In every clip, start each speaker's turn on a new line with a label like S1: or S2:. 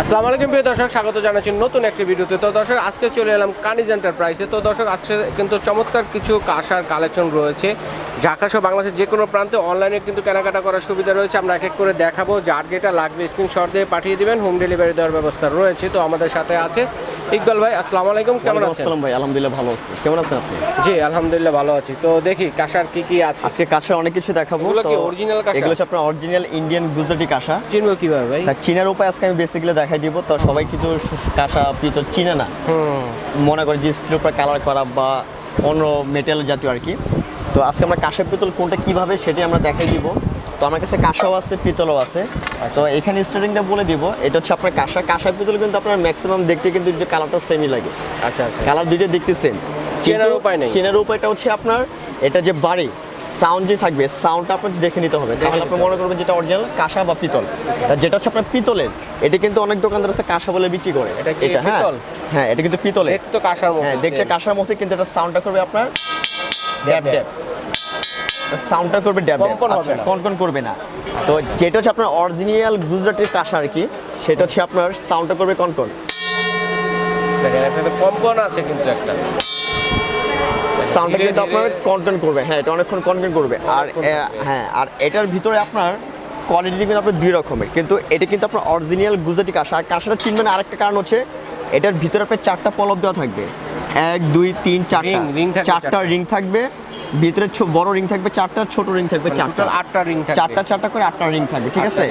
S1: আসসালামু আলাইকুম প্রিয় দর্শক স্বাগত জানাচ্ছি নতুন একটি ভিডিওতে। তো দর্শক আজকে চলে এলাম কানিজ এন্টারপ্রাইজে তো দর্শক আজকে কিন্তু চমৎকার কিছু কাঁসার কালেকশন রয়েছে। ঢাকা সহ বাংলাদেশের যে কোনো প্রান্তে অনলাইনে কিন্তু কেনাকাটা করার সুবিধা রয়েছে। আমরা এক এক করে দেখাবো যার যেটা লাগবে স্ক্রিনশট দিয়ে পাঠিয়ে দিবেন হোম ডেলিভারি দেওয়ার ব্যবস্থা রয়েছে। তো আমাদের সাথে আছে ইকবাল ভাই আসসালামু আলাইকুম কেমন আছেন?
S2: আসসালাম ভাই আলহামদুলিল্লাহ ভালো আছি। কেমন আছেন আপনি?
S1: জি আলহামদুলিল্লাহ ভালো আছি। তো দেখি কাঁসার কি কি আছে?
S2: আজকে কাঁসার অনেক কিছু দেখাবো।
S1: এগুলো কি original কাঁসা?
S2: এগুলো আপনার অরিজিনাল ইন্ডিয়ান গুজরাটি কাঁসা
S1: চিনবো কীভাবে ভাই?
S2: তা চীনের উপায় আজকে আমি বেসিক্যালি দেখাই দিব। তো সবাই কিন্তু কাঁসা পিতল চিনে না। মনে করে যে স্টিলের উপর কালার করা বা অন্য মেটেল জাতীয় আর কি। তো আজকে আমরা কাঁসা পিতল কোনটা কীভাবে সেটাই আমরা দেখাই দিব। তো আমার কাছে কাঁসাও আছে পিতলও আছে। তো এখানে স্টার্টিংটা বলে দিব। এটা হচ্ছে আপনার কাঁসা। কাঁসা পিতল কিন্তু আপনার ম্যাক্সিমাম দেখতে কিন্তু যে কালারটা সেমই লাগে।
S1: আচ্ছা আচ্ছা।
S2: কালার দুইটা দেখতে সেম
S1: চেনার উপায় নেই।
S2: চেনার উপায়টা হচ্ছে আপনার এটা যে বাড়ি সাউন্ড যে থাকবে সাউন্ডটা আপনার দেখে নিতে হবে। তাহলে আপনি মনে করবেন যেটা অরিজিনাল কাঁসা বা পিতল। আর যেটা হচ্ছে আপনার পিতলের এটা কিন্তু অনেক দোকানদার আছে কাঁসা বলে বিক্রি করে।
S1: এটা
S2: হ্যাঁ হ্যাঁ এটা কিন্তু পিতলের।
S1: দেখতো কাঁসার মতো
S2: হ্যাঁ দেখতে
S1: same।
S2: কাঁসার মতো কিন্তু এটা সাউন্ডটা করবে আপনার ড্যাব ড্যাব সাউন্ডটা করবে ড্যাব আচ্ছা, কনকন করবে না। তো যেটা হচ্ছে আপনার অরিজিনাল গুজরাটের কাঁসা আর কি সেটা হচ্ছে আপনার সাউন্ডটা করবে কনকন।
S1: দেখেন একটা কম্পন আছে কিন্তু একটা।
S2: সাউন্ডটা কিন্তু আপনার কন্টেন্ট করবে। হ্যাঁ এটা অনেকক্ষণ কন্টেন্ট করবে। আর। হ্যাঁ আর এটার ভিতরে আপনার কোয়ালিটি কিন্তু আপনার দুই রকমের। কিন্তু এটা কিন্তু আপনার অরিজিনাল গুজরাটি কাঁসা। আর কাঁসাটা চিনবেন আরেকটা কারণ হচ্ছে এটার ভিতরে আপনার চারটা পলব দেওয়া থাকবে। এক দুই তিন চারটা। চারটা। রিং থাকবে। ভিতরে বড় রিং থাকবে চারটা ছোট রিং থাকবে চারটা।
S1: আটটা রিং থাকবে।
S2: চারটা চারটা করে আটটা রিং থাকবে ঠিক আছে?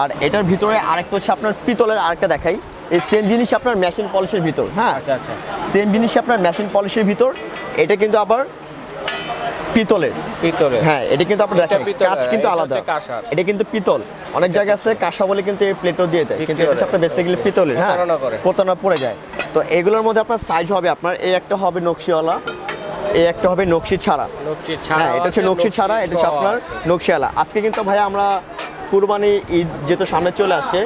S2: আর এটার ভিতরে আরেকটা হচ্ছে আপনার পিতলের আরেকটা দেখাই। এই সেম জিনিস আপনার মেশিন পলিশের ভিতর হ্যাঁ?
S1: আচ্ছা আচ্ছা।
S2: সেম জিনিস আপনার মেশিন পলিশের ভিতর এটা কিন্তু আবার পিতলের।
S1: ভিতরে
S2: হ্যাঁ এটা কিন্তু আপনার দেখেন
S1: পিতলের,
S2: কাজ কিন্তু আলাদা। এটা কিন্তু পিতল। অনেক জায়গায় আছে কাঁসা বলে কিন্তু এই প্লেটও দিয়ে দেয় কিন্তু এটা আপনার বেসিক্যালি পিতলের হ্যাঁ?
S1: প্রতারণা।
S2: পড়ে যায়। তো এগুলোর মধ্যে আপনার সাইজ হবে আপনার এই একটা হবে নকশিওয়ালা এই একটা হবে নকশি ছাড়া।
S1: নকশি ছাড়া
S2: হ্যাঁ এটা হচ্ছে নকশি ছাড়া এটা হচ্ছে আপনার নকশিওয়ালা। আজকে কিন্তু ভাই আমরা কুরবানি ঈদ যেহেতু সামনে চলে আসছে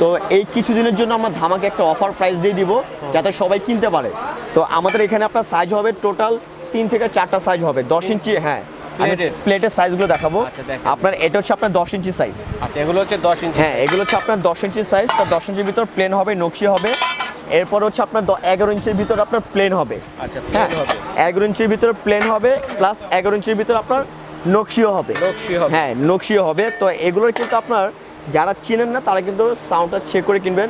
S2: তো এই কিছুদিনের জন্য আমরা ধামাকে একটা অফার প্রাইস দিয়ে দিব যাতে সবাই কিনতে পারে। তো আমাদের এখানে আপনার সাইজ হবে টোটাল তিন থেকে চারটা সাইজ হবে। দশ ইঞ্চি হ্যাঁ প্লেটের সাইজগুলো দেখাবো।
S1: আচ্ছা,
S2: আপনার এটা হচ্ছে আপনার দশ ইঞ্চি সাইজ
S1: আচ্ছা এগুলো হচ্ছে দশ ইঞ্চি
S2: হ্যাঁ এগুলো হচ্ছে আপনার দশ ইঞ্চি সাইজ তো দশ ইঞ্চির ভিতর প্লেন হবে নকশি হবে। এরপর হচ্ছে আপনার এগারো ইঞ্চির ভিতর আপনার প্লেন হবে।
S1: আচ্ছা
S2: হ্যাঁ
S1: প্লেন হবে।
S2: এগারো ইঞ্চির ভিতরে প্লেন হবে প্লাস এগারো ইঞ্চির ভিতর আপনার নকশিও হবে। হ্যাঁ নকশিও হবে। তো এগুলোর কিন্তু আপনার যারা চিনেন না তারা কিন্তু সাউন্ডটা চেক করে কিনবেন।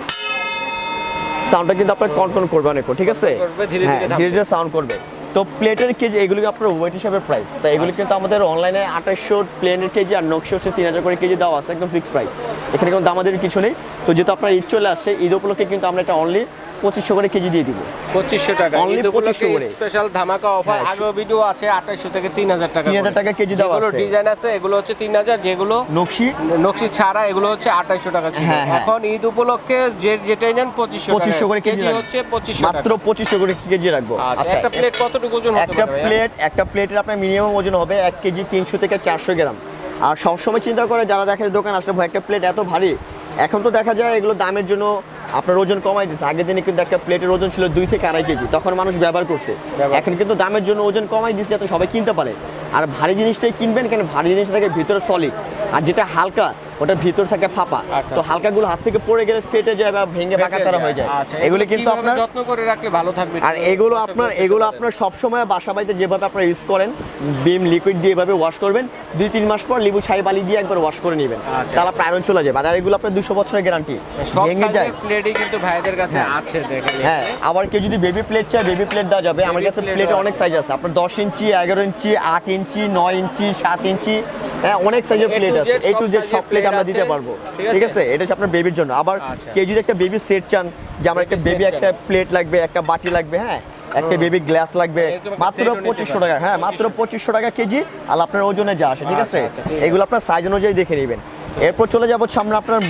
S2: সাউন্ডটা কিন্তু আপনার কন্ট্রোল করবে অনেক ঠিক আছে?
S1: ধীরে
S2: হ্যাঁ
S1: ধীরে
S2: ধীরে ধীরে সাউন্ড করবে। তো প্লেটের কেজি এগুলো আপনার ওয়েট হিসাবে প্রাইস তো এগুলো কিন্তু আমাদের অনলাইনে আঠাশশো প্লেনের কেজি আর নকশি হচ্ছে তিন হাজার করে কেজি দেওয়া আছে একদম ফিক্সড প্রাইস এখানে কিন্তু দামাদের কিছু নেই। তো যেহেতু আপনার ঈদ চলে আসছে ঈদ উপলক্ষে কিন্তু আমরা এটা অনলি পঁচিশশো করে কেজি দিয়ে দিব।
S1: পঁচিশশো টাকা। উপলক্ষে
S2: 2500 করে।
S1: স্পেশাল ধামাকা অফার আগেও ভিডিও আছে আঠাশশো থেকে তিন হাজার টাকা
S2: 3000 টাকা কেজি দেওয়া আছে।
S1: ডিজাইন আছে এগুলো হচ্ছে তিন হাজার যেগুলো
S2: নকশি?
S1: নকশি ছাড়া এগুলো হচ্ছে আঠাশশো টাকা ছিল।
S2: হ্যাঁ, হ্যাঁ।
S1: এখন ঈদ উপলক্ষে যে যেটাই নেন পঁচিশশো
S2: পঁচিশশো করে কেজি
S1: হচ্ছে পঁচিশশো
S2: মাত্র পঁচিশশো করে কেজি রাখব।
S1: আচ্ছা একটা প্লেট কতটুকু ওজন
S2: একটা প্লেট একটা প্লেটের আপনার মিনিমাম ওজন হবে এক কেজি তিনশো থেকে চারশো গ্রাম। আর সবসময় চিন্তা করে যারা দেখে দোকান আসলে ভাই একটা প্লেট এত ভারী? এখন তো দেখা যায় এগুলো দামের জন্য আপনার ওজন কমাই দিচ্ছে আগের দিনে কিন্তু একটা প্লেটের ওজন ছিল দুই থেকে আড়াই কেজি। তখন মানুষ ব্যবহার করছে। এখন কিন্তু দামের জন্য ওজন কমাই দিচ্ছে যাতে সবাই কিনতে পারে। আর ভারী জিনিসটাই কিনবেন কেন ভারী জিনিসটাকে ভিতরে সলিড আর যেটা হালকা ওটা ভিতর থাকে ফাঁপা।
S1: আচ্ছা,
S2: তো
S1: আচ্ছা।
S2: হালকাগুলো হাত থেকে পড়ে গেলে ফেটে যায় বা ভেঙে বাঁকা তারা হয়ে যায়।
S1: আচ্ছা,
S2: এগুলো কিন্তু আপনার
S1: যত্ন করে রাখলে ভালো থাকবে
S2: আর এগুলো আপনার এগুলো আপনার সবসময় বাসা বাড়িতে যেভাবে আপনারা ইউজ করেন বিম লিকুইড দিয়ে এভাবে ওয়াশ করবেন দুই তিন মাস পর লেবু ছাই বালি দিয়ে একবার ওয়াশ করে নেবেন।
S1: আচ্ছা।
S2: তাহলে আপনার আয়রন চলে যাবে। আর এগুলো আপনার দুশো বছরের গ্যারান্টি ভেঙে যায়।
S1: প্লেটই কিন্তু ভাইদের কাছে
S2: হ্যাঁ।
S1: আছে দেখেন
S2: হ্যাঁ আবার কেউ যদি বেবি প্লেট চায় বেবি প্লেট দেওয়া যাবে। আমার কাছে প্লেটে অনেক সাইজ আছে। আপনার দশ ইঞ্চি এগারো ইঞ্চি আট ইঞ্চি নয় ইঞ্চি সাত ইঞ্চি হ্যাঁ অনেক সাইজের প্লেট আছে। এই টু জেড সব প্লেট আমরা দিতে পারব।
S1: ঠিক আছে?
S2: এটা হচ্ছে আপনার বেবির জন্য। আবার
S1: আচ্ছা।
S2: কেউ যদি একটা বেবি সেট চান যে আমার একটা বেবি একটা প্লেট লাগবে একটা বাটি লাগবে হ্যাঁ একটা বেবি গ্লাস লাগবে মাত্র পঁচিশশো টাকা হ্যাঁ মাত্র পঁচিশশো। টাকা কেজি আর আপনার ওজনে যা আসে ঠিক
S1: আচ্ছা,
S2: আছে?
S1: আচ্ছা, ঠিক আছে।
S2: এগুলো আপনার সাইজ অনুযায়ী দেখে নেবেন। এরপর চলে যাব সামনে আপনার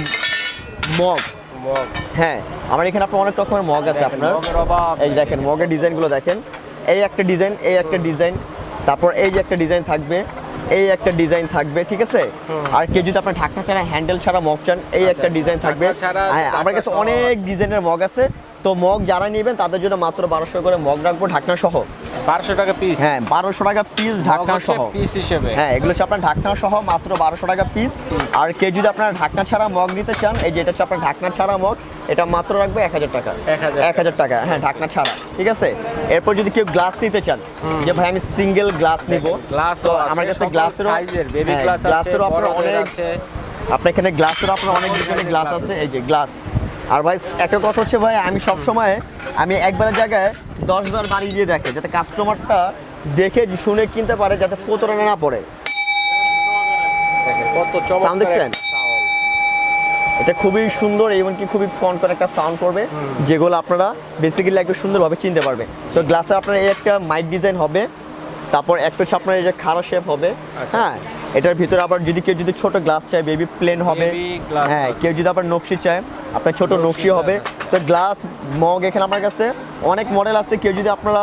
S2: মগ।
S1: মগ।
S2: হ্যাঁ আমার এখানে আপনার অনেক রকমের মগ আছে আপনার। এই দেখেন মগের ডিজাইনগুলো দেখেন। এই একটা ডিজাইন এই একটা ডিজাইন তারপর এই যে একটা ডিজাইন থাকবে এই একটা ডিজাইন থাকবে ঠিক আছে? আর কেউ যদি আপনার ঢাকনা ছাড়া হ্যান্ডেল ছাড়া মগ চান এই
S1: আচ্ছা,
S2: একটা
S1: আচ্ছা,
S2: ডিজাইন থাকবে। হ্যাঁ আমার কাছে অনেক ডিজাইনের মগ আছে। তো মগ যারা নেবেন তাদের জন্য মাত্র বারোশো করে মগ রাখব ঢাকনা সহ।
S1: বারোশো টাকা পিস
S2: হ্যাঁ বারোশো টাকা পিস ঢাকনা সহ।
S1: পিস হিসেবে।
S2: হ্যাঁ এগুলো হচ্ছে আপনার ঢাকনা সহ মাত্র বারোশো টাকা পিস আর কেউ যদি আপনার ঢাকনা ছাড়া মগ নিতে চান এই যেটা হচ্ছে আপনার ঢাকনা ছাড়া মগ এটা মাত্র রাখবে এক হাজার টাকা। এক হাজার টাকা। হ্যাঁ ঢাকনা ছাড়া ঠিক আছে? এরপর যদি কেউ গ্লাস নিতে চান যে ভাই আমি সিঙ্গেল গ্লাস নিব তো আমার কাছে গ্লাসেরও হ্যাঁ, গ্লাসেরও আপনার অনেক আপনার এখানে গ্লাসের আপনার অনেক ধরনের গ্লাস আছে এই যে গ্লাস আর ভাই একটা কথা হচ্ছে ভাই আমি সব সময় আমি একবারের জায়গায় দশ বার বাড়ি দিয়ে দেখে যাতে কাস্টমারটা দেখে শুনে কিনতে পারে যাতে প্রতারণা না পড়ে।
S1: দেখেন কত চমৎকার।
S2: এটা খুবই সুন্দর এবং কি খুবই কন করে একটা সাউন্ড করবে যেগুলো আপনারা বেসিক্যালি একটু সুন্দরভাবে চিনতে পারবে তো গ্লাসে আপনার এই একটা মাইক ডিজাইন হবে তারপর একটা হচ্ছে আপনার এই যে খাড়া শেপ হবে
S1: আচ্ছা।
S2: হ্যাঁ? এটার ভিতরে আবার যদি কেউ যদি ছোট গ্লাস চায় বেবি প্লেন হবে হ্যাঁ কেউ যদি আবার নকশি চায় আপনার ছোট
S1: নকশি
S2: নকশি হবে। তো গ্লাস মগ এখানে আমার কাছে অনেক মডেল আছে কেউ যদি আপনারা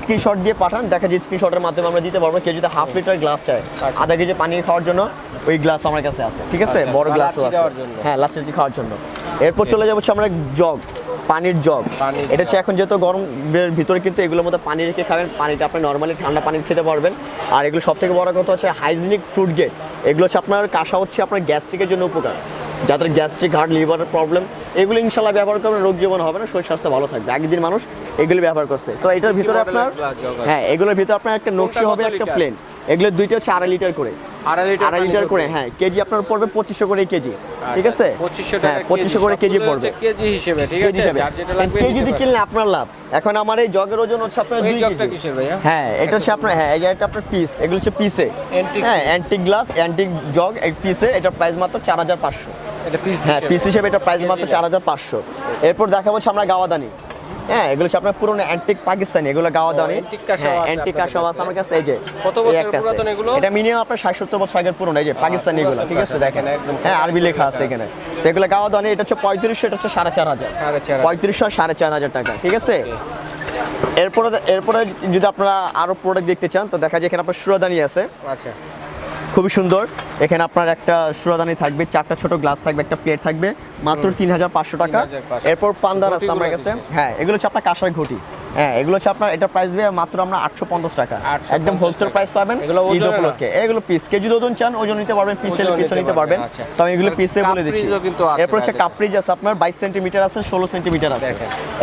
S2: স্ক্রিনশট দিয়ে পাঠান দেখা যায় স্ক্রিনশটের মাধ্যমে আমরা দিতে পারব। কেউ যদি হাফ লিটার গ্লাস চায়
S1: আচ্ছা।
S2: আধা কেজি পানি খাওয়ার জন্য ওই গ্লাস আমার কাছে আছে ঠিক আছে?
S1: আচ্ছা,
S2: বড় আছে। হ্যাঁ লাচ্ছি খাওয়ার জন্য। এরপর চলে যাব হচ্ছে আমরা জগ পানির জগ এটা হচ্ছে এখন যেহেতু গরমের ভিতরে কিন্তু এগুলোর মধ্যে পানি রেখে খাবেন পানিটা আপনি নর্মালি ঠান্ডা পানি খেতে পারবেন। আর এগুলো সব থেকে বড় কথা হচ্ছে হাইজিনিক ফ্রুট গেট এগুলো হচ্ছে আপনার কাঁসা হচ্ছে আপনার গ্যাস্ট্রিকের জন্য উপকার। যাদের গ্যাস্ট্রিক হার্ট লিভারের প্রবলেম এগুলো ইনশাল্লাহ ব্যবহার করবেন রোগ জীবন হবে না শরীর স্বাস্থ্য ভালো থাকবে। একদিন মানুষ এগুলো ব্যবহার করছে। তো এটার ভিতরে আপনার? হ্যাঁ এগুলোর ভিতরে আপনার একটা নকশি হবে একটা প্লেন এগুলো দুইটা হচ্ছে আড়াই লিটার করে।
S1: আড়াই লিটার
S2: আড়াই
S1: পানি
S2: লিটার করে হ্যাঁ কেজি আপনার পড়বে পঁচিশশো করে কেজি ঠিক
S1: আচ্ছা,
S2: আছে?
S1: পঁচিশশো
S2: হ্যাঁ পঁচিশশো করে কেজি পড়বে।
S1: কেজি হিসেবে ঠিক
S2: কেজি
S1: আছে?
S2: হিসাবে। দিয়ে কিনলে আপনার লাভ। এখন আমার এই জগের ওজন হচ্ছে আপনার দুই কেজি। হ্যাঁ এটা হচ্ছে আপনার হ্যাঁ এটা আপনার পিস এগুলো হচ্ছে পিসে হ্যাঁ অ্যান্টিক গ্লাস অ্যান্টিক জগ এক পিসে এটা প্রাইস মাত্র চার হাজার পাঁচশো।
S1: পিস
S2: হ্যাঁ পিস হিসেবে এটা প্রাইস মাত্র চার হাজার পাঁচশো। এরপর দেখা হচ্ছে আমরা গাওয়াদানি। হ্যাঁ এগুলো হচ্ছে আপনার পুরনো অ্যান্টিক পাকিস্তানি এগুলো হ্যাঁ
S1: আছে
S2: অ্যান্টিক
S1: আপনাদের
S2: আছে আমার কাছে এই যে
S1: কত
S2: এই
S1: বছরের পুরাতন এগুলো?
S2: এটা মিনিমাম আপনার ষাট সত্তর বছর আগের পুরনো এই যে পাকিস্তানি এগুলো ঠিক আছে? দেখেন হ্যাঁ আরবি লেখা আছে এখানে। তো এগুলো গাওয়াদানি এটা হচ্ছে পঁয়ত্রিশশো এটা হচ্ছে সাড়ে চার হাজার।
S1: সাড়ে চার হাজার।
S2: পঁয়ত্রিশশো সাড়ে চার হাজার টাকা ঠিক আছে? এরপরে এরপরে যদি আপনারা আরও প্রোডাক্ট দেখতে চান তো দেখা যায় এখানে আপনার সুরাদানি আছে।
S1: আচ্ছা।
S2: খুবই সুন্দর। এখানে আপনার একটা সুরাদানি থাকবে চারটা ছোট গ্লাস থাকবে একটা প্লেট থাকবে মাত্র তিন হাজার পাঁচশো টাকা। এরপর পান্দার আছে আমার কাছে। হ্যাঁ এগুলো হচ্ছে আপনার কাঁসার ঘটি। হ্যাঁ এগুলো হচ্ছে আপনার এটা প্রাইস দেবে মাত্র আমরা আটশো পঞ্চাশ টাকা। একদম হোলসেল প্রাইস পাবেন
S1: এগুলো
S2: ঈদ উপলক্ষে। এগুলো পিস কেজি ওজন চান ওজন নিতে পারবেন পিস চাইলে পিসও
S1: নিতে
S2: পারবেন
S1: আচ্ছা।
S2: তো আমি এগুলো পিসে বলে দিচ্ছি। এরপর হচ্ছে। কাপ্রিজ আছে আপনার বাইশ সেন্টিমিটার আছে ষোলো সেন্টিমিটার আছে।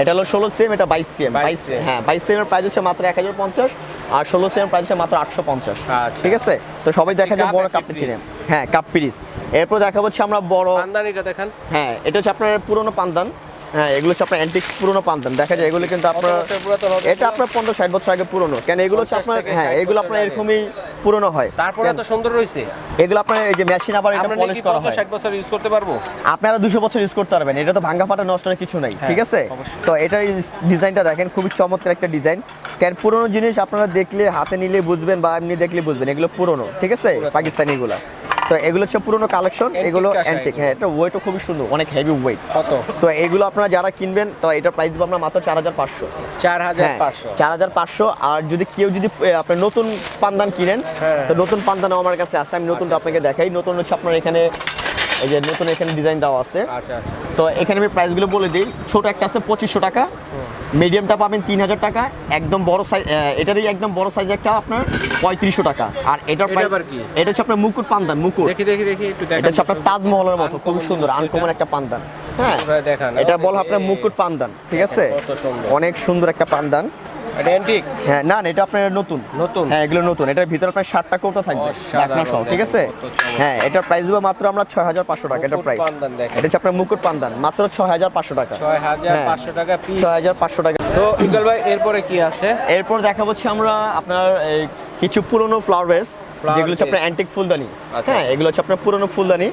S2: এটা হলো ষোলো সেম এটা বাইশ সেম
S1: 22
S2: বাইশ। হ্যাঁ বাইশ সেমের প্রাইস হচ্ছে মাত্র এক হাজার পঞ্চাশ। আর ষোলো সিএম প্রাইস আছে মাত্র আটশো পঞ্চাশ।
S1: আচ্ছা।
S2: ঠিক আছে? তো সবাই দেখা যায় বড়
S1: কাপ
S2: পিস হ্যাঁ কাপ পিরিস এরপর দেখা হচ্ছে আমরা বড়
S1: পান্দান এটা দেখান।
S2: হ্যাঁ এটা হচ্ছে আপনার পুরোনো পান্দান। হ্যাঁ এগুলো হচ্ছে আপনার অ্যান্টিক পুরনো পান্তান। দেখা যায় এগুলো কিন্তু আপনার এটা আপনার পনেরো ষাট বছর আগে পুরনো। কেন? এগুলো হচ্ছে আপনার হ্যাঁ এগুলো আপনার এরকমই পুরনো হয়।
S1: তারপরে সুন্দর রয়েছে।
S2: এগুলো আপনার এই যে মেশিন আবার এটা পলিশ করা হয়।
S1: ষাট বছর ইউজ করতে পারব?
S2: আপনারা দুশো বছর ইউজ করতে পারবেন। এটা তো ভাঙ্গা ফাটা নষ্ট কিছু নাই
S1: হ্যাঁ,
S2: ঠিক আছে?
S1: অবশ্যই।
S2: তো এটার ডিজাইনটা দেখেন খুবই চমৎকার একটা ডিজাইন কেন? পুরনো জিনিস আপনারা দেখলে হাতে নিলে বুঝবেন বা এমনি দেখলে বুঝবেন। এগুলো পুরনো ঠিক আছে। পাকিস্তানি এগুলো তো এগুলো হচ্ছে পুরনো কালেকশন এগুলো অ্যান্টিক হ্যাঁ এটা ওয়েটও খুবই সুন্দর অনেক হেভি ওয়েট
S1: কত?
S2: তো এগুলো আপনারা যারা কিনবেন তো এটার প্রাইস দেবো আমরা মাত্র চার হাজার পাঁচশো।
S1: চার হাজার
S2: হ্যাঁ
S1: পাঁচশো
S2: চার হাজার পাঁচশো। আর যদি কেউ যদি আপনার নতুন পান্দান কিনেন
S1: হ্যাঁ।
S2: তো নতুন পান্দানও আমার কাছে আছে আমি নতুনটা আপনাকে দেখাই। নতুন হচ্ছে আপনার এখানে এই যে নতুন এখানে ডিজাইন দেওয়া আছে।
S1: আচ্ছা আচ্ছা।
S2: তো এখানে আমি প্রাইসগুলো বলে দিই। ছোট একটা আছে পঁচিশশো টাকা। মিডিয়ামটা পাবেন তিন হাজার টাকা। একদম বড় সাইজ এটারই একদম বড় সাইজ একটা আপনার পঁয়ত্রিশশো টাকা। আর এটার
S1: এটা
S2: প্রাইস এটা হচ্ছে আপনার মুকুট পান্দান মুকুট।
S1: দেখি দেখি দেখি একটু
S2: এটা হচ্ছে আপনার তাজমহলের মতো খুব সুন্দর আনকমন একটা পান্দান হ্যাঁ এটা বল আপনার মুকুট পান্দান ঠিক আছে? অনেক সুন্দর একটা পান্দান
S1: এটা অ্যান্টিক
S2: হ্যাঁ না এটা আপনার নতুন।
S1: নতুন?
S2: হ্যাঁ এগুলো নতুন। এটার ভিতরে আপনার ষাটটা কৌটা থাকবে ঢাকনা সহ ঠিক আছে?
S1: দেখেন, কত চমৎকার।
S2: হ্যাঁ এটার প্রাইস দেবো মাত্র আমরা ছয় হাজার পাঁচশো টাকা
S1: এটা
S2: প্রাইস এটা হচ্ছে আপনার মুকুট পান্দান মাত্র ছয় হাজার পাঁচশো টাকা।
S1: ছয় হাজার
S2: হ্যাঁ।
S1: পাঁচশো টাকা
S2: ছয় হাজার পাঁচশো টাকা।
S1: তো ইকবাল ভাই এরপরে কি আছে?
S2: এরপর দেখা হচ্ছে আমরা আপনার এই কিছু পুরনো ফ্লাওয়ার ভেস যেগুলো হচ্ছে আপনার অ্যান্টিক ফুলদানি।
S1: আচ্ছা,
S2: হ্যাঁ
S1: আচ্ছা।
S2: এগুলো হচ্ছে আপনার পুরনো ফুলদানি।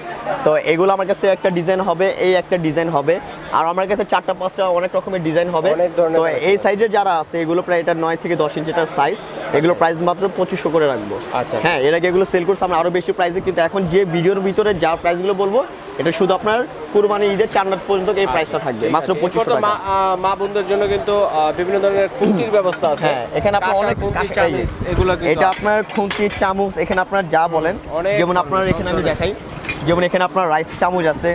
S2: তো এগুলো আমার কাছে একটা ডিজাইন হবে এই একটা ডিজাইন হবে। আর আমার কাছে চারটা পাঁচটা অনেক রকমের ডিজাইন হবে। তো এই সাইজের যারা আছে এগুলো প্রায় এটা নয় থেকে দশ ইঞ্চিটার সাইজ এগুলো প্রাইস মাত্র পঁচিশশো করে রাখব।
S1: আচ্ছা।
S2: হ্যাঁ এর আগে এগুলো সেল করছে আমরা আরও বেশি প্রাইসে কিন্তু এখন যে ভিডিওর ভিতরে যা প্রাইসগুলো বলব এটা শুধু আপনার কুরবানি ঈদের চার রাত পর্যন্ত এই প্রাইসটা থাকবে মাত্র
S1: তো
S2: টাকা।
S1: মা মা বোনদের জন্য কিন্তু বিভিন্ন ধরনের খুন্তির ব্যবস্থা আছে।
S2: হ্যাঁ এখানে আপনার অনেক
S1: এগুলো
S2: এটা আপনার খুন্তি চামচ এখানে আপনার যা বলেন যেমন আপনার এখানে আমি দেখাই যেমন এখানে আপনার রাইস চামচ আছে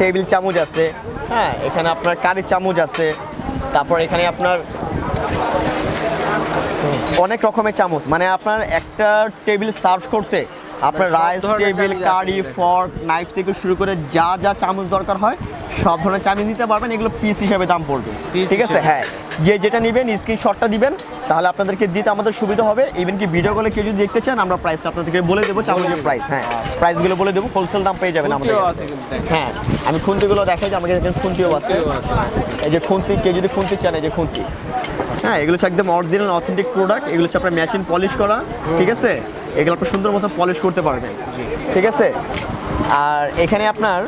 S2: টেবিল চামচ আছে হ্যাঁ এখানে আপনার কারি চামচ আছে তারপর এখানে আপনার অনেক রকমের চামচ। মানে আপনার একটা টেবিল সার্ভ করতে আপনার rice table curry. Fork knife থেকে শুরু করে যা যা চামচ দরকার হয় সব ধরনের চামিজ নিতে পারবেন। এগুলো পিস হিসাবে দাম পড়বে। ঠিক আছে? হ্যাঁ। যে যেটা নেবেন স্ক্রিনশটটা দিবেন তাহলে আপনাদেরকে দিতে আমাদের সুবিধা হবে। ইভেন কি ভিডিও কলে কেউ যদি দেখতে চান আমরা প্রাইসটা আপনাদেরকে বলে দেবো চামচের প্রাইস হ্যাঁ। প্রাইসগুলো বলে দেবো হোলসেল দাম পেয়ে যাবেন আমাদের। হ্যাঁ। আমি খুন্তিগুলো দেখাই যে আমাকে খুন্তিও আছে। এই যে খুন্তি কেউ যদি খুন্তি চান এই যে খুন্তি হ্যাঁ এগুলো হচ্ছে একদম অরিজিনাল অথেন্টিক প্রোডাক্ট এগুলো হচ্ছে আপনার মেশিন পলিশ করা। ঠিক আছে? এগুলো আপনি সুন্দর মতো পলিশ করতে পারবেন। ঠিক আছে। আর এখানে আপনার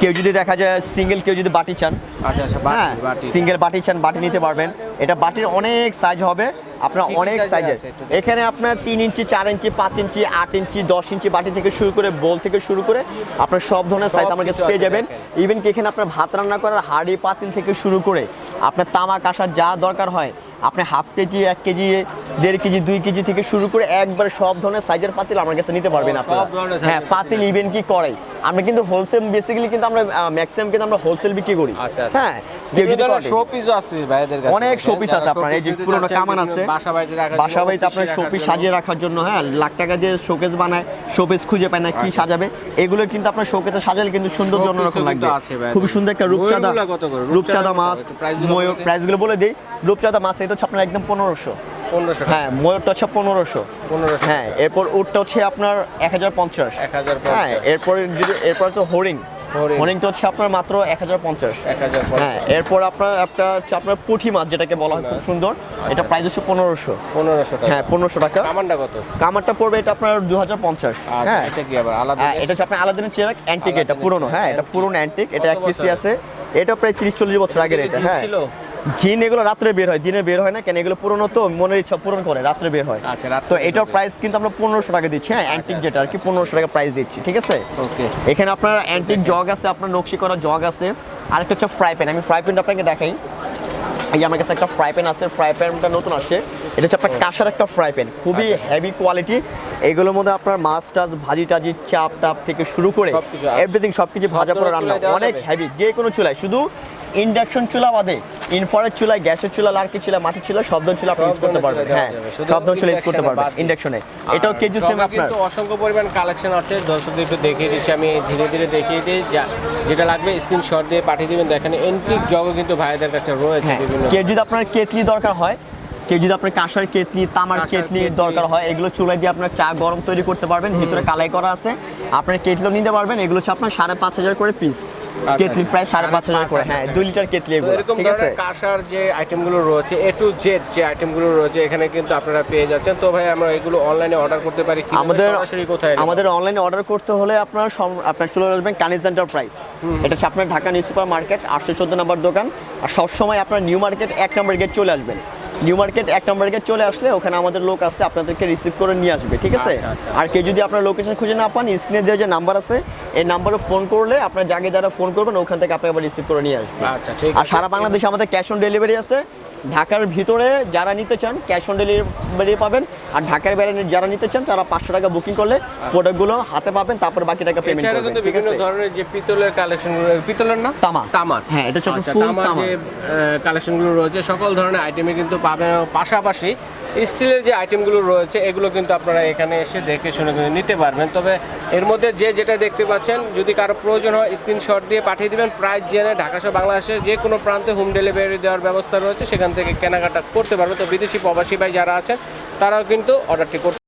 S2: কেউ যদি দেখা যায় সিঙ্গেল কেউ যদি বাটি চান
S1: আচ্ছা আচ্ছা
S2: হ্যাঁ
S1: বাটি। বাটি
S2: সিঙ্গেল বাটি চান বাটি নিতে পারবেন। এটা বাটির অনেক সাইজ হবে আপনার অনেক
S1: আছে
S2: এখানে আপনার তিন ইঞ্চি চার ইঞ্চি পাঁচ ইঞ্চি আট ইঞ্চি দশ ইঞ্চি বাটি থেকে শুরু করে বোল থেকে শুরু করে আপনার সব ধরনের সাইজ আমার কাছে পেয়ে যাবেন। ইভেন কি এখানে আপনার ভাত রান্না করার হাড়ি পাতিল থেকে শুরু করে আপনার তামাক কাঁসার যা দরকার হয় আপনি হাফ কেজি এক কেজি দেড় কেজি দুই কেজি থেকে শুরু করে একবার সব ধরনের সাইজের পাতিল আমার কাছে নিতে পারবেন
S1: ও,
S2: আপনারা। হ্যাঁ পাতিল। ইভেন কি করাই। আমরা কিন্তু হোলসেল বেসিক্যালি কিন্তু আমরা ম্যাক্সিমাম কিন্তু আমরা হোলসেল বিক্রি করি।
S1: আচ্ছা, আচ্ছা।
S2: হ্যাঁ করে।
S1: আছে ভাইদের কাছে।
S2: অনেক শোপিস আছে আপনার এই যে পুরোনো কামান আছে।
S1: বাসা বাড়িতে রাখার
S2: বাসা বাড়িতে আপনার শোপিস সাজিয়ে রাখার জন্য হ্যাঁ লাখ টাকা দিয়ে শোকেস বানায় শোপিস খুঁজে পায় না কি
S1: আচ্ছা।
S2: সাজাবে এগুলো কিন্তু আপনার শোকেসে সাজালে কিন্তু সুন্দর অন্যরকম লাগবে। খুব সুন্দর একটা রূপচাঁদা রূপচাঁদা মাছ ময়ূর? প্রাইসগুলো বলে দিই। রূপচাঁদা মাছ এটা হচ্ছে আপনার একদম পনেরোশো।
S1: পনেরোশো
S2: হ্যাঁ ময়ূরটা হচ্ছে পনেরোশো।
S1: পনেরোশো
S2: হ্যাঁ এরপর উটটা হচ্ছে আপনার এক হাজার পঞ্চাশ।
S1: এক হাজার
S2: হ্যাঁ এরপরে যদি এরপর হচ্ছে হরিণ।
S1: হরিণ।
S2: হরিণটা হচ্ছে আপনার মাত্র এক হাজার পঞ্চাশ। হ্যাঁ এরপর আপনার একটা হচ্ছে আপনার পুঁটি মাছ যেটাকে বলা হয় খুব সুন্দর। এটা প্রাইস হচ্ছে পনেরোশো।
S1: পনেরোশো
S2: হ্যাঁ পনেরোশো টাকা।
S1: কামানটা কত?
S2: কামারটা পড়বে এটা আপনার দু হাজার পঞ্চাশ।
S1: আচ্ছা
S2: হ্যাঁ।
S1: এটা কি আবার আলাদা
S2: হ্যাঁ, এটা হচ্ছে আপনার আলাদিনের চেরাক অ্যান্টিক এটা পুরনো। হ্যাঁ এটা পুরনো অ্যান্টিক এটা এক পিসি আছে। এটা প্রায় তিরিশ চল্লিশ বছর আগের এটা হ্যাঁ। জিন এগুলো রাত্রে বের হয় দিনে বের হয় না কেন এগুলো পুরনো তো মনের ইচ্ছা পূরণ করে রাত্রে বের হয়।
S1: আচ্ছা
S2: তো এটার প্রাইস কিন্তু আমরা পনেরোশো টাকা দিচ্ছি হ্যাঁ অ্যান্টিক যেটা আর কি পনেরোশো টাকা প্রাইস দিচ্ছি ঠিক আছে?
S1: ওকে
S2: এখানে আপনার অ্যান্টিক জগ আছে আপনার নকশি করা জগ আছে আরেকটা হচ্ছে ফ্রাই প্যান আমি ফ্রাই প্যানটা আপনাকে দেখাই। এই আমার কাছে একটা ফ্রাই প্যান আছে ফ্রাই প্যানটা নতুন আসছে। এটা হচ্ছে আপনার কাঁসার একটা ফ্রাই প্যান খুবই
S1: আচ্ছা।
S2: হেভি কোয়ালিটি এগুলোর মধ্যে আপনার মাছ টাছ ভাজি টাজি চাপ টাপ থেকে শুরু করে এভরিথিং সব কিছু ভাজা
S1: ধরনের
S2: রান্না অনেক হেভি যে কোনো চুলায় শুধু ইন্ডাকশন চুলা বাদে ইনফ্রারেড চুলা গ্যাসের চুলা লার্কি চুলা মাটির চুলা সব ধরনের চুলা আপনি ইউজ করতে পারবেন। হ্যাঁ সব ধরনের চুলা ইউজ করতে পারবেন। ইন্ডাকশনে এটাও কেজি সেম আপনার।
S1: অসংখ্য পরিমাণ কালেকশন আছে দর্শকদের একটু দেখিয়ে দিচ্ছি। আমি ধীরে ধীরে দেখিয়ে দিই যেটা লাগবে স্ক্রিনশট দিয়ে পাঠিয়ে দিবেন। দেখেন এন্টিক জগও কিন্তু ভাইদের কাছে রয়েছে
S2: হ্যাঁ
S1: বিভিন্ন
S2: কেউ যদি আপনার কেতলি দরকার হয়। কেউ যদি আপনার কাঁসার কেতলি তামার কেতলির
S1: কেতলি।
S2: দরকার হয় এগুলো চুলায় দিয়ে আপনার চা গরম তৈরি করতে পারবেন। ভিতরে কালাই করা আছে। আপনার কেতলিও নিতে পারবেন। এগুলো হচ্ছে আপনার সাড়ে পাঁচ হাজার করে পিস কেতলি
S1: আচ্ছা।
S2: প্রায় সাড়ে পাঁচ হাজার করে। হ্যাঁ দুই লিটার কেতলি এগুলো ঠিক আছে?
S1: কাঁসার যে আইটেমগুলো রয়েছে এ টু জেড যে আইটেমগুলো রয়েছে এখানে কিন্তু আপনারা পেয়ে যাচ্ছেন। তো ভাই আমরা এগুলো অনলাইনে অর্ডার করতে পারি
S2: আমাদের
S1: কোথায়
S2: আমাদের অনলাইনে অর্ডার করতে হলে আপনার সম- আপনার চলে আসবেন কানিজ এন্টারপ্রাইজ এটা হচ্ছে আপনার ঢাকা নিউ সুপার মার্কেট আটশো চোদ্দ নম্বর দোকান। আর সবসময় আপনার নিউ মার্কেট এক নম্বর গেট চলে আসবেন। নিউ মার্কেট এক নম্বর গেট চলে আসলে ওখানে আমাদের লোক আছে আপনাদেরকে রিসিভ করে নিয়ে আসবে ঠিক আছে?
S1: আচ্ছা, আচ্ছা,
S2: আর কেউ যদি আপনার লোকেশন খুঁজে না পান স্ক্রিনে দেওয়া যে নাম্বার আছে এই নাম্বারে ফোন করলে আপনার যাকে যারা ফোন করবেন ওখান থেকে আপনি আবার রিসিভ করে নিয়ে আসবে।
S1: আচ্ছা ঠিক
S2: আর সারা বাংলাদেশে আমাদের ক্যাশ অন ডেলিভারি আছে। ঢাকার ভিতরে যারা নিতে চান ক্যাশ অন ডেলিভারি পাবেন আর ঢাকার বাইরে যারা নিতে চান তারা পাঁচশো টাকা বুকিং করলে প্রোডাক্টগুলো হাতে পাবেন তারপর বাকি টাকা পেমেন্ট করবেন
S1: বিভিন্ন ধরনের যে পিতলের কালেকশন পিতলের না
S2: তামা।
S1: তামা
S2: হ্যাঁ, এটা সব
S1: ফুল
S2: তামা।
S1: যে কালেকশনগুলো রয়েছে সকল ধরনের আইটেমে কিন্তু পাবেন পাশাপাশি স্টিলের যে আইটেমগুলো রয়েছে, এগুলো কিন্তু আপনারা এখানে এসে দেখে শুনে নিতে পারবেন। তবে এর মধ্যে যে যেটা দেখতে পাচ্ছেন, যদি কারও প্রয়োজন হয় স্ক্রিনশট দিয়ে পাঠিয়ে দেবেন প্রাইস জেনে ঢাকাসহ বাংলাদেশে যে কোনো প্রান্তে হোম ডেলিভারি দেওয়ার ব্যবস্থা রয়েছে, সেখান থেকে কেনাকাটা করতে পারবে। তো বিদেশি প্রবাসী ভাই যারা আছেন, তারাও কিন্তু অর্ডারটি করতে